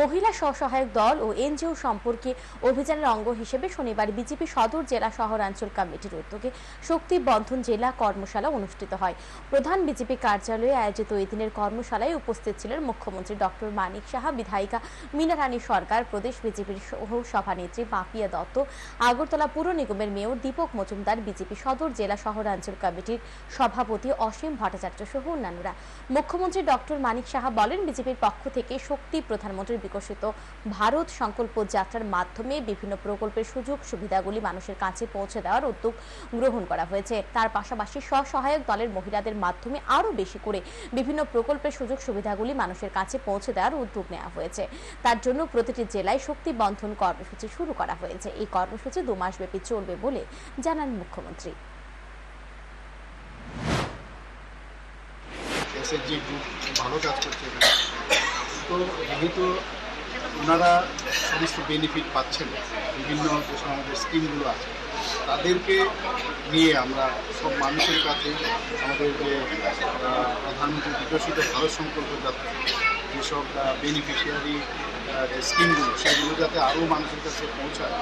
মহিলা স্বসহায়ক দল ও এনজিও সম্পর্কে অভিযানের অঙ্গ হিসেবে শনিবার বিজেপি সদর জেলা শহরাঞ্চল কমিটির উদ্যোগে শক্তি বন্ধন জেলা কর্মশালা অনুষ্ঠিত হয়। প্রধান বিজেপি কার্যালয়ে আয়োজিত এই দিনের কর্মশালায় উপস্থিত ছিলেন মুখ্যমন্ত্রী ডক্টর মানিক সাহা, বিধায়িকা মীনা রানী সরকার, প্রদেশ বিজেপির সহ সভানেত্রী পাপিয়া দত্ত, আগরতলা পুর নিগমের মেয়র দীপক মজুমদার, বিজেপি সদর জেলা শহরাঞ্চল কমিটির সভাপতি অসীম ভট্টাচার্য সহ অন্যান্যরা। মুখ্যমন্ত্রী ডক্টর মানিক সাহা বলেন, বিজেপির পক্ষ থেকে শক্তি প্রধানমন্ত্রীর বিকশিত ভারত সংকল্প যাত্রার মাধ্যমে বিভিন্ন প্রকল্পের সুযোগ সুবিধাগুলি মানুষের কাছে পৌঁছে দেওয়ার উদ্যোগ গ্রহণ করা হয়েছে। তার পাশাপাশি স্বসহায়ক দলের মহিলাদের মাধ্যমে আরও বেশি করে বিভিন্ন প্রকল্পের সুযোগ সুবিধাগুলি মানুষের কাছে পৌঁছে দেওয়ার উদ্যোগ নেওয়া হয়েছে। তার জন্য প্রতিটি জেলায় শক্তি বন্ধন কর্মসূচি শুরু করা হয়েছে। এই কর্মসূচি দু মাসব্যাপী চলবে বলে জানান মুখ্যমন্ত্রী। এসএসজি গ্রুপ ভালো কাজ করছে তো যেহেতু ওনারা সমস্ত বেনিফিট পাচ্ছেন। বিভিন্ন যে আমাদের স্কিমগুলো আছে, তাদেরকে নিয়ে আমরা সব মানুষের কাছে আমাদের যে প্রধানমন্ত্রী বিকশিত ভারত সংকল্প যাত্রা যেসব বেনিফিশিয়ারি স্কিমগুলো সেগুলো যাতে আরও মানুষের কাছে পৌঁছায়।